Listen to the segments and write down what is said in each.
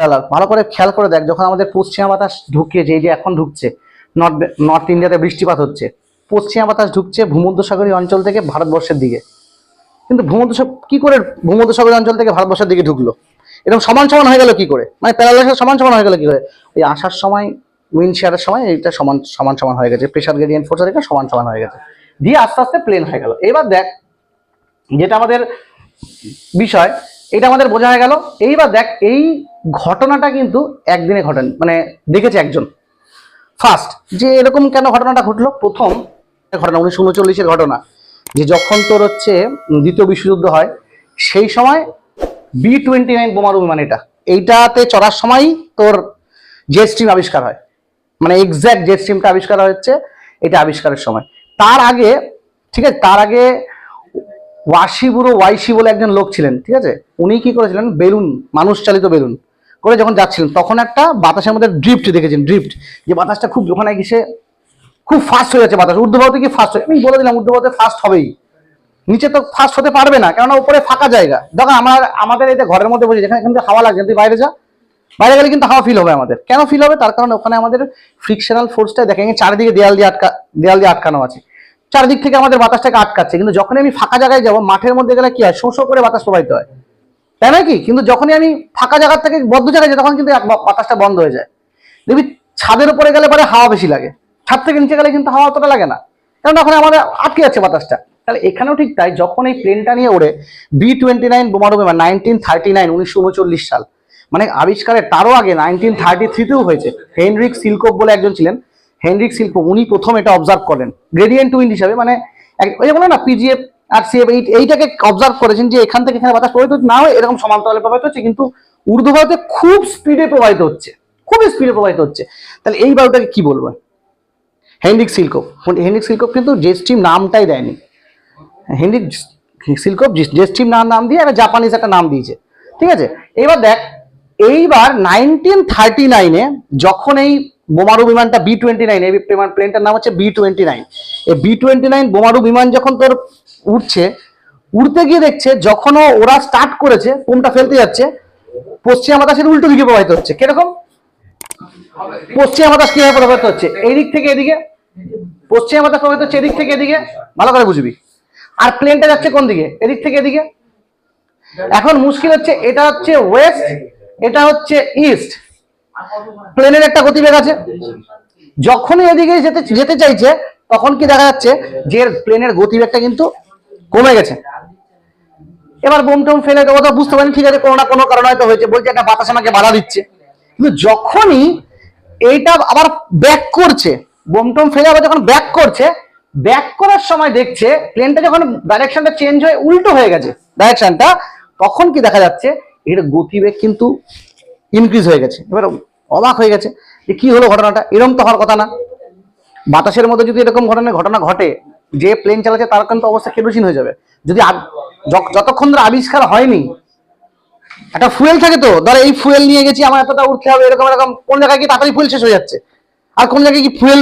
Parallel ভালো করে খেয়াল করে দেখ, যখন আমাদের পশ্চিমা বাতাস ঢুকে যে এই যে এখন ঢুকছে নর্থ নর্থ ইন্ডিয়াতে বৃষ্টিপাত হচ্ছে, পশ্চিমা বাতাস ঢুকছে ভূমধ্যসাগরীয় অঞ্চল থেকে ভারতবর্ষের দিকে। কিন্তু ভূমধ্য কি করে ভূমধ্যসাগরীয় অঞ্চল থেকে ভারতবর্ষের দিকে ঢুকলো? এরকম সমান সমান হয়ে গেল কি করে? মানে প্যারালাল সমান সমান হয়ে গেল কি করে? এই আসার সময় উইন্ড শেয়ারের সময় এটা সমান সমান সমান হয়ে গেছে প্রেশার গ্রেডিয়েন্ট ফোর্সের এটা সমান সমান হয়ে গেছে। দিয়ে আস্তে আস্তে প্লেন হয়ে গেল। এবার দেখ, যেটা আমাদের বিষয় এটা আমাদের বোঝা হয়ে গেল। এইবার দেখ, এই ঘটনাটা কিন্তু একদিনে ঘটেন মানে দেখেছে একজন। ফার্স্ট যে এরকম কেন ঘটনাটা ঘটলো? প্রথম ঘটনা, উনিশশো উনচল্লিশের ঘটনা, যে যখন তোর হচ্ছে দ্বিতীয় বিশ্বযুদ্ধ হয়, সেই সময় বি টোয়েন্টি নাইন বোমারু বিমান এটা। এইটাতে চড়ার সময়ই তোর জেট স্ট্রিম আবিষ্কার হয়। মানে এক্স্যাক্ট জেট স্ট্রিমটা আবিষ্কার হচ্ছে এটা আবিষ্কারের সময়। তার আগে, ঠিক আছে, তার আগে ওয়াশিবুড়ো ওয়াইশি বলে একজন লোক ছিলেন, ঠিক আছে? উনি কি করেছিলেন? বেলুন মানুষ চালিত বেলুন করে যখন যাচ্ছিলেন, তখন একটা বাতাসের মধ্যে ড্রিফট দেখেছেন ড্রিফট যে বাতাসটা খুব ওখানে গিয়ে খুব ফাস্ট হয়ে যাচ্ছে বাতাস। ঊর্ধ্বভারতে কি ফাস্ট হয়ে আমি বলে দিলাম ঊর্ধ্বভারতে ফাস্ট হবেই। নিচে তো ফাস্ট হতে পারবে না, কেননা উপরে ফাঁকা জায়গা। দেখো, আমার আমাদের এই ঘরের মধ্যে বসে, যেখানে এখান থেকে হাওয়া লাগছে, তুই বাইরে যা। বাইরে গেলে কিন্তু হাওয়া ফিল হবে আমাদের। কেন ফিল হবে? তার কারণে ওখানে আমাদের ফ্রিকশনাল ফোর্সটা দেখেন চারিদিকে দেয়াল দিয়ে আটকা দেয়াল দিয়ে আটকানো আছে। চারিদিক থেকে আমাদের বাতাসটাকে আটকাচ্ছে। কিন্তু যখনই আমি ফাঁকা জায়গায় যাব, মাঠের মধ্যে গেলে কি হয়? শো শো করে বাতাস প্রবাহিত হয়। তাই না কি? কিন্তু যখনই আমি ফাঁকা জায়গা থেকে বদ্ধ জায়গায় যাই, তখন কিন্তু বাতাসটা বন্ধ হয়ে যায়। দেখবি ছাদের উপরে গেলে পরে হাওয়া বেশি লাগে। ছাদ থেকে নিচে গেলে কিন্তু হাওয়া অতটা লাগে না। কারণ ওখানে আমাদের আটকে যাচ্ছে বাতাসটা। তাহলে এখানেও ঠিক তাই, যখন এই প্লেনটা নিয়ে ওড়ে বি টোয়েন্টি নাইন বোমারু বিমান নাইনটিন থার্টি নাইন উনিশশো উনচল্লিশ সাল মানে আবিষ্কারের তারও আগে নাইনটিন থার্টি থ্রিতেও হয়েছে। হেনরিক সিলকোপ বলে একজন ছিলেন। হেনরিক শিল্প উনি প্রথম এটা অবজার্ভ করেন। গ্রেডিয়েন্ট উইন্ড হিসাবে মানে ওই যে বলে না পিজিএফ আর সিএফ এইটাকে অবজার্ভ করেছেন যে এখান থেকে এখানে বাতাস প্রবাহিত না হয় এরকম সমান্তরালে প্রবাহিত হচ্ছে, কিন্তু ঊর্ধ্বভারতে খুব স্পিডে প্রবাহিত হচ্ছে। খুবই স্পিডে প্রবাহিত হচ্ছে। তাহলে এই বায়ুটাকে কি বলব? হেনরিক সিলকোপ হেনরিক সিলকোপ কিন্তু জে স্ট্রিম নামটাই দেয়নি। হেনরিক সিলকোপ জে স্ট্রিম নাম নাম দিয়ে একটা জাপানিজ একটা নাম দিয়েছে। ঠিক আছে? এবার দেখ, এইবার নাইনটিন থার্টি নাইনে যখন এই বোমারু বিমানটা বি টোয়েন্টি নাইন এই বিমান প্লেনটার নাম হচ্ছে বি টোয়েন্টি নাইন এই বি টোয়েন্টি নাইন বোমারু বিমান যখন তোর উঠছে উড়তে গিয়ে দেখছে যখন ওরা স্টার্ট করেছে কোনটা ফেলতে যাচ্ছে, পশ্চিমা বাতাসের উল্টো দিকে প্রবাহিত হচ্ছে। কীরকম? পশ্চিমা বাতাস কীভাবে প্রবাহিত হচ্ছে? এই দিক থেকে এদিকে। পশ্চিমা বাতাস প্রবাহিত হচ্ছে এদিক থেকে এদিকে। ভালো করে বুঝবি। আর প্লেনটা যাচ্ছে কোন দিকে? এদিক থেকে এদিকে। এখন মুশকিল হচ্ছে, এটা হচ্ছে ওয়েস্ট এটা হচ্ছে ইস্ট প্লেনের একটা গতিবেগ আছে। যখনই এদিকে যেতে যেতে চাইছে, তখন কি দেখা যাচ্ছে যে প্লেনের গতিবেগটা কিন্তু কমে গেছে। এবার বোম টোম ফেলে দেবো তো বুঝতে পারি ঠিক আছে, কোনো না কোনো কারণে হয়তো হয়েছে, বলছে একটা বাতাস আমাকে বাধা দিচ্ছে। কিন্তু যখনই এইটা আবার ব্যাক করছে, বোম টোম ফেলে আবার যখন ব্যাক করছে ব্যাক করার সময় দেখছে, প্লেনটা যখন ডাইরেকশনটা চেঞ্জ হয়ে উল্টো হয়ে গেছে ডাইরেকশনটা তখন কি দেখা যাচ্ছে, এর গতিবেগ কিন্তু ইনক্রিজ হয়ে গেছে। এবার অবাক হয়ে গেছে যে কি হলো ঘটনাটা? এরকম তো হওয়ার কথা না। বাতাসের মধ্যে যদি এরকম ঘটনা ঘটনা ঘটে, যে প্লেন চালাচ্ছে তার কিন্তু অবস্থা কেরোসিন হয়ে যাবে। যদি যতক্ষণ ধরে আবিষ্কার হয়নি, একটা ফুয়েল থাকে তো, ধর এই ফুয়েল নিয়ে গেছি, আমার এতটা উঠতে হবে, এরকম এরকম, কোন জায়গায় কি তাড়াতাড়ি ফুয়েল শেষ হয়ে যাচ্ছে? আর কোন জায়গায় কি ফুয়েল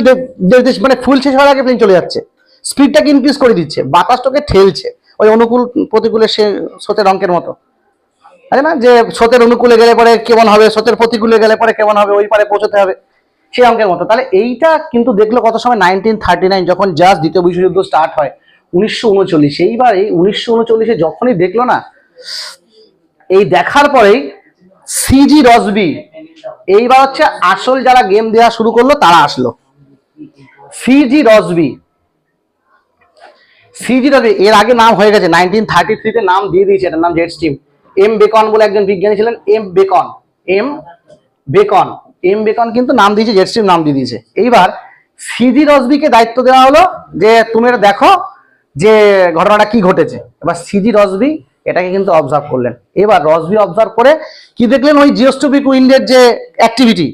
মানে ফুয়েল শেষ হওয়ার আগে প্লেন চলে যাচ্ছে। স্পিডটাকে ইনক্রিজ করে দিচ্ছে বাতাসটাকে ঠেলছে। ওই অনুকূল প্রতিকূলে সে স্রোতের অঙ্কের মতো। আছে না, যে স্রোতের অনুকূলে গেলে পরে কেমন হবে, স্রোতের প্রতিকূলে গেলে পরে কেমন হবে, ওই পারে পৌঁছতে হবে, সেই অঙ্কের মতো। তাহলে এইটা কিন্তু দেখল কত সময়? নাইনটিন থার্টি নাইন যখন জাস্ট দ্বিতীয় বিশ্বযুদ্ধ স্টার্ট হয়, উনিশশো উনচল্লিশ। এইবার এই উনিশশো উনচল্লিশে যখনই দেখল না, এই দেখার পরেই সিজি রসবি, এইবার হচ্ছে আসল যারা গেম দেওয়া শুরু করল, তারা আসলো। সিজি রসবি সিজি রসবি, এর আগে নাম হয়ে গেছে নাইনটিন থার্টি থ্রিতে নাম দিয়ে দিয়েছে, এটার নাম জেট স্ট্রিম এম বেকন বলে একজন বিজ্ঞানী ছিলেন, M Bacon M Bacon M Bacon কিন্তু নাম দিয়েছে জেট স্ট্রিম নাম দিয়ে দিয়েছে। এইবার সিজি রসবিকে দায়িত্ব দেওয়া হলো যে, তুমি এটা দেখো যে ঘটনাটা কি ঘটেছে। এবার সিজি রসবি এটাকে কিন্তু অবজার্ভ করলেন। এবার রসবি অবজার্ভ করে কি দেখলেন? ওই জিওস্টোপিক উইন্ডের যে অ্যাক্টিভিটি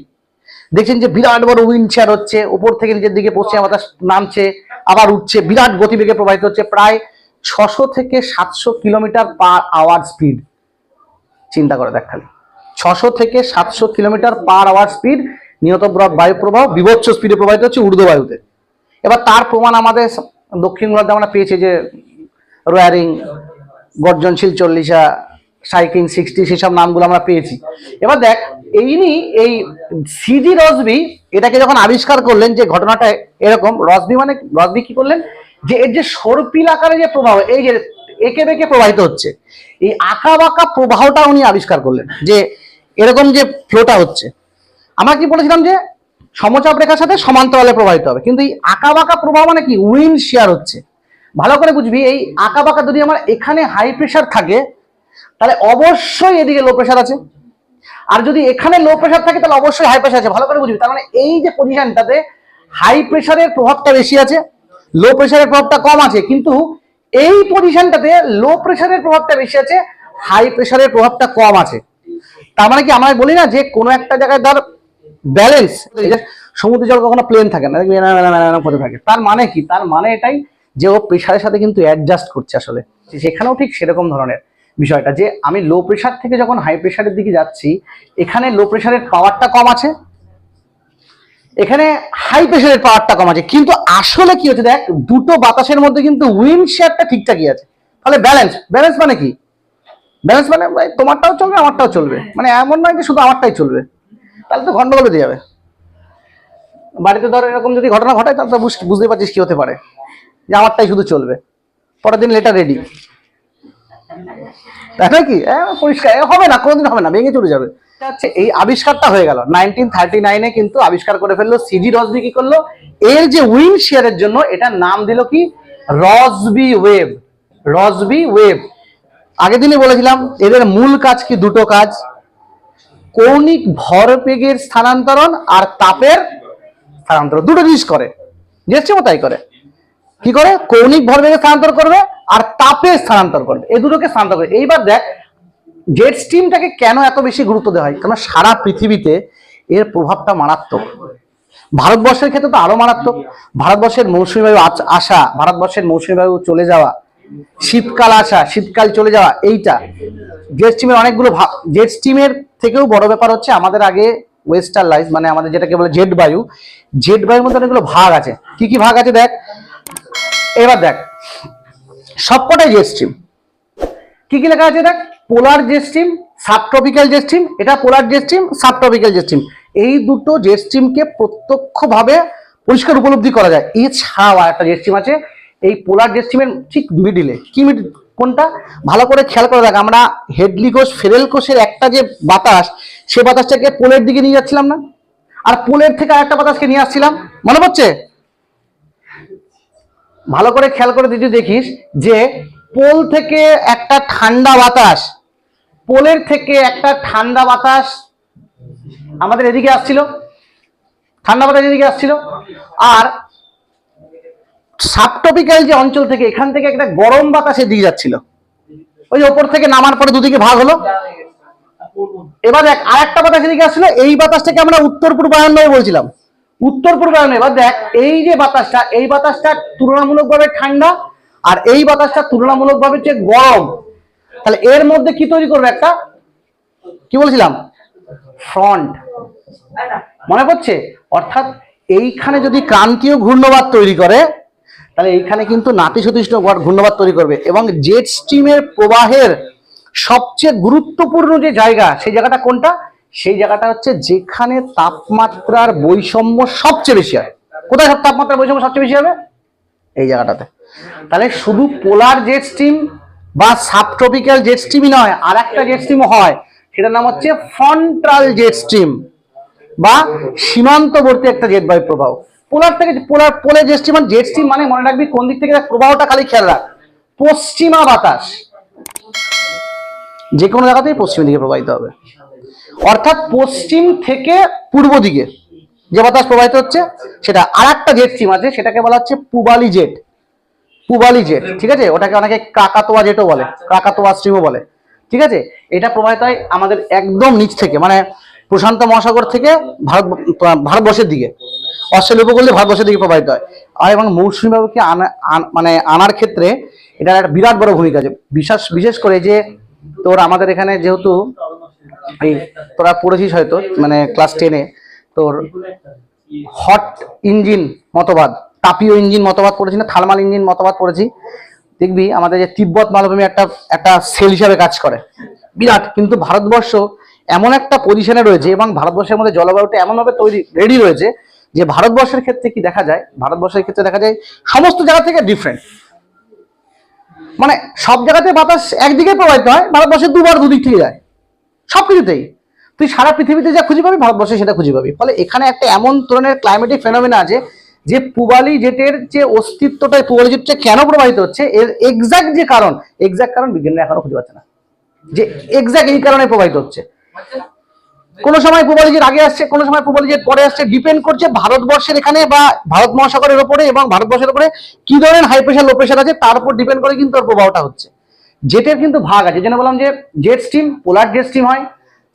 দেখছেন যে বিরাট বড় উইন্ড শেয়ার হচ্ছে, উপর থেকে নিচের দিকে পশ্চিম বাতাস নামছে, আবার উঠছে, বিরাট গতিবেগে প্রবাহিত হচ্ছে, প্রায় ছশো থেকে সাতশো কিলোমিটার পার আওয়ার স্পিড চিন্তা করে দেখ খালি। ছশো থেকে সাতশো কিলোমিটার পার আওয়ার স্পিড প্র- বায়ু প্রবাহ বিভৎস স্পিডে প্রবাহিত হচ্ছে ঊর্ধ্ব বায়ুতে। এবার তার প্রমাণ আমাদের দক্ষিণ ভারতে আমরা পেয়েছি যে রোয়ারিং, গর্জনশীল চল্লিশা সাইকিং সিক্সটি সেসব নামগুলো আমরা পেয়েছি। এবার দেখ, এই নি এই সিজি রসবি এটাকে যখন আবিষ্কার করলেন যে ঘটনাটা এরকম, রসবি মানে রসবি কি করলেন? যে এর যে সর্পিল আকারে যে প্রবাহ, এই যে একে বেঁকে প্রবাহিত হচ্ছে এই আঁকা বাঁকা প্রবাহটা উনি আবিষ্কার করলেন, যে এরকম যে ফ্লোটা হচ্ছে। আমরা কি বলেছিলাম যে সমচাপ রেখার সাথে সমান্তরালে প্রবাহিত হবে, কিন্তু এই আঁকা বাঁকা প্রবাহ মানে কি? উইন্ড শেয়ার হচ্ছে। ভালো করে বুঝবি, এই আঁকা বাঁকা যদি আমার এখানে হাই প্রেশার থাকে, তাহলে অবশ্যই এদিকে লো প্রেশার আছে। আর যদি এখানে লো প্রেশার থাকে, তাহলে অবশ্যই হাই প্রেশার আছে। ভালো করে বুঝবি, তার মানে এই যে পজিশনটাতে হাই প্রেশারের প্রভাবটা বেশি আছে লো প্রেশারের প্রভাবটা কম আছে, কিন্তু এই পজিশনটাতে লো প্রেশারের প্রভাবটা বেশি আছে হাই প্রেশারের প্রভাবটা কম আছে। তার মানে কি আমরা বলি না যে কোনো একটা জায়গায় ধর ব্যালেন্স সমুদ্র জল কখনো প্লেন থাকে না, দেখবি এরম এরম এরম করে থাকে। তার মানে কি? তার মানে এটাই যে ও প্রেশারের সাথে কিন্তু অ্যাডজাস্ট করছে আসলে। সেখানেও ঠিক সেরকম ধরনের বিষয়টা যে আমি লো প্রেশার থেকে যখন হাই প্রেশারের দিকে যাচ্ছি, এখানে লো প্রেশারের পাওয়ারটা কম আছে। এখানে হাই প্রেশারের পাওয়ারটা কম আছে। কিন্তু আসলে কি হচ্ছে দেখ দুটো বাতাসের মধ্যে কিন্তু উইন্ড শেয়ারটা ঠিকঠাকই আছে। তাহলে ব্যালেন্স ব্যালেন্স মানে কি? ব্যালেন্স মানে তোমারটাও চলবে আমারটাও চলবে। মানে এমন নয় যে শুধু আমারটাই চলবে। তাহলে তো গন্ডগোল বেঁধে যাবে। বাড়িতে ধর এরকম যদি ঘটনা ঘটায় তাহলে তো বুঝ- বুঝতে পারছিস কি হতে পারে। যে আমারটাই শুধু চলবে। পরের দিন লেটার রেডি তাই কি? এ, পরিষ্কার। হবে না কোনোদিন হবে না ভেঙে চলে যাবে। হচ্ছে এই আবিষ্কারটা হয়ে গেল। নাইনটিন থার্টি নাইনে কিন্তু আবিষ্কার করে ফেলল সিজি রসবি কি করল? এর যে উইন্ড শেয়ারের জন্য এটার নাম দিল কি? রসবি ওয়েভ রসবি ওয়েভ আগের দিনই বলেছিলাম, এদের মূল কাজ কি? দুটো কাজ। কৌণিক ভরবেগের স্থানান্তরণ আর তাপের স্থানান্তরণ। দুটো জিনিস করে। যেমন তাই করে। কি করে? কৌণিক ভরবেগে স্থানান্তর করবে আর তাপে স্থানান্তর করবে। এই দুটোকে স্থানান্তর করবে। এইবার দেখ জেট স্ট্রিমটাকে কেন এত বেশি গুরুত্ব দেওয়া হয়? কারণ সারা পৃথিবীতে এর প্রভাবটা মারাত্মক। ভারতবর্ষের ক্ষেত্রে তো আরও মারাত্মক। ভারতবর্ষের মৌসুমী বায়ু আসা, ভারতবর্ষের মৌসুমী বায়ু চলে যাওয়া, শীতকাল আসা, শীতকাল চলে যাওয়া, এইটা। জেট স্ট্রিমের অনেকগুলো জেট স্ট্রিমের থেকেও বড় ব্যাপার হচ্ছে আমাদের আগে ওয়েস্টার লাইফ মানে আমাদের যেটাকে বলে জেট বায়ু। জেট বায়ুর মধ্যে অনেকগুলো ভাগ আছে। কি কি ভাগ আছে দেখ? এবার দেখ, সবকটাই জেট স্ট্রিম কি কি লেখা আছে দেখ? Polar jet stream, subtropical jet stream, এটা polar jet stream, subtropical jet stream. এই দুটো জেট স্ট্রিমকে প্রত্যক্ষভাবে পরিষ্কার উপলব্ধি করা যায়। এছাড়াও আর একটা জেট স্ট্রিম আছে, এই পোলার জেট স্ট্রিমের ঠিক মিডিলে কি মিডিল কোনটা? ভালো করে খেয়াল করা দেখ, আমরা হেডলি কোষ, ফেরেল কোষের একটা যে বাতাস, সে বাতাসটাকে পোলের দিকে নিয়ে যাচ্ছিলাম না? আর পোলের থেকে আরেকটা বাতাসকে নিয়ে আসছিলাম? মনে পড়ছে? ভালো করে খেয়াল করে যদি দেখিস যে পোল থেকে একটা ঠান্ডা বাতাস, পোলের থেকে একটা ঠান্ডা বাতাস আমাদের এদিকে আসছিল। ঠান্ডা বাতাস এদিকে আসছিল। আর সাবটপিক্যাল যে অঞ্চল থেকে এখান থেকে একটা গরম বাতাস এদিকে যাচ্ছিল। ওই ওপর থেকে নামার পরে দুদিকে ভাগ হলো। এবার দেখ আর একটা বাতাস এদিকে আসছিল। এই বাতাসটাকে আমরা উত্তর পূর্বায়ন বলছিলাম। উত্তর পূর্বায়ন এবার দেখ, এই যে বাতাসটা, এই বাতাসটা তুলনামূলকভাবে ঠান্ডা আর এই বাতাসটা তুলনামূলকভাবে হচ্ছে গরম, তাহলে এর মধ্যে কি তৈরি করবে একটা? কি বলছিলাম? ফ্রন্ট মনে পড়ছে? অর্থাৎ এইখানে যদি ক্রান্তীয় ঘূর্ণবাদ তৈরি করে, তাহলে এইখানে কিন্তু নাতিশীতোষ্ণ ঘূর্ণবাদ তৈরি করবে এবং জেট স্ট্রিমের প্রবাহের সবচেয়ে গুরুত্বপূর্ণ যে জায়গা, সেই জায়গাটা কোনটা? সেই জায়গাটা হচ্ছে যেখানে তাপমাত্রার বৈষম্য সবচেয়ে বেশি হয়। কোথায় তাপমাত্রার বৈষম্য সবচেয়ে বেশি হবে? এই জায়গাটাতে। তাহলে শুধু পোলার জেট স্ট্রিম বা সাবট্রপিক্যাল জেট স্ট্রিমই নয় আর একটা জেট স্ট্রিমও হয়। সেটার নাম হচ্ছে ফন্ট্রাল জেট স্ট্রিম বা সীমান্তবর্তী একটা জেট বায়ু প্রবাহ। পোলার থেকে পোলার পোলে জেট স্ট্রিম মানে জেট স্ট্রিম মানে মনে রাখবি কোন দিক থেকে, প্রবাহটা খালি খেয়াল রাখ। পশ্চিমা বাতাস। যে কোনো জায়গাতেই পশ্চিম দিকে প্রবাহিত হবে। অর্থাৎ পশ্চিম থেকে পূর্ব দিকে যে বাতাস প্রবাহিত হচ্ছে, সেটা আর একটা জেট স্ট্রিম আছে, সেটাকে বলা হচ্ছে পুবালি জেট পুবালি জেট ঠিক আছে? ওটাকে অনেকে কাকাতোয়া জেটও বলে কাকাতোয়া স্ট্রিমও বলে ঠিক আছে? এটা প্রবাহিত হয় আমাদের একদম নিচ থেকে মানে প্রশান্ত মহাসাগর থেকে ভারত ভারতবর্ষের দিকে। অস্ট্রেলিয়া উপকূল দিয়ে ভারতবর্ষের দিকে প্রবাহিত হয়। আর এবং মৌসুমী বায়ুকে মানে আনার ক্ষেত্রে এটা একটা বিরাট বড় ভূমিকা আছে। বিশেষ বিশেষ করে যে তোর আমাদের এখানে যেহেতু এই তোরা পড়েছিস হয়তো মানে ক্লাস টেনে তোর হট ইঞ্জিন মতবাদ তাপীয় ইঞ্জিন মতবাদ পড়েছি না থার্মাল ইঞ্জিন মতবাদ পড়েছি। দেখবি আমাদের যে তিব্বত মালভূমি একটা একটা সেল হিসাবে কাজ করে। বিরাট, কিন্তু ভারতবর্ষ এমন একটা পজিশনে রয়েছে এবং ভারতবর্ষের মধ্যে জলবায়ুটা এমনভাবে তৈরি রেডি রয়েছে যে ভারতবর্ষের ক্ষেত্রে কি দেখা যায়? ভারতবর্ষের ক্ষেত্রে দেখা যায় সমস্ত জায়গা থেকে ডিফারেন্ট মানে সব জায়গাতে বাতাস একদিকে প্রবাহিত হয়, ভারতবর্ষে দুবার দুদিক থেকে যায়। সব কিছুতেই তুই সারা পৃথিবীতে যা খুঁজে পাবি, ভারতবর্ষে সেটা খুঁজে পাবি। ফলে এখানে একটা এমন ধরনের ক্লাইমেটিক ফেনোমেনা আছে যে পুবালি জেটের যে অস্তিত্বটা পুবালি জেটটা কেন প্রবাহিত হচ্ছে? এর এক্সাক্ট যে কারণ এক্সাক্ট কারণ বিজ্ঞানীরা এখনও খুঁজে পাচ্ছে না। যে এক্সাক্ট এই কারণে প্রবাহিত হচ্ছে। কোনো সময় পুবালি জেট আগে আসছে, কোনো সময় পুবালি জেট পরে আসছে ডিপেন্ড করছে ভারতবর্ষের এখানে বা ভারত মহাসাগরের উপরে এবং ভারতবর্ষের উপরে কি ধরনের হাই প্রেশার লো প্রেশার আছে, তার উপর ডিপেন্ড করে কিন্তু ওর প্রভাবটা হচ্ছে। জেটের কিন্তু ভাগ আছে যেন বললাম যে jet stream polar jet stream হয়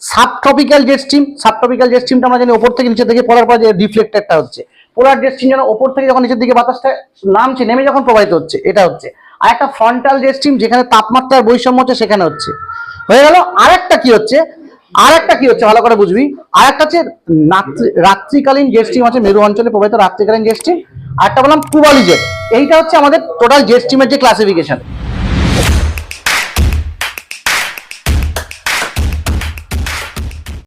sub subtropical jet stream subtropical jet স্টিমটা আমরা জানি ওপর থেকে নিচের দিকে পড়ার পর যে রিফ্লেক্টারটা হচ্ছে। পোলার স্টিম যেন ওপর থেকে যখন নিচের দিকে বাতাসটা নামছে, নেমে যখন প্রবাহিত হচ্ছে, এটা হচ্ছে। আর একটা ফ্রন্টাল স্টিম যেখানে তাপমাত্রার বৈষম্য হচ্ছে, সেখানে হচ্ছে। হয়ে গেল, আরেকটা কি হচ্ছে? আর একটা কি হচ্ছে? ভালো করে বুঝবি। আর একটা হচ্ছে রাত্রিকালীন জেট স্টিম আছে, মেরু অঞ্চলে প্রবাহিত রাত্রিকালীন জেট আর একটা বললাম পূবালি জেট এইটা হচ্ছে আমাদের টোটাল জেট স্টিমের যে ক্লাসিফিকেশন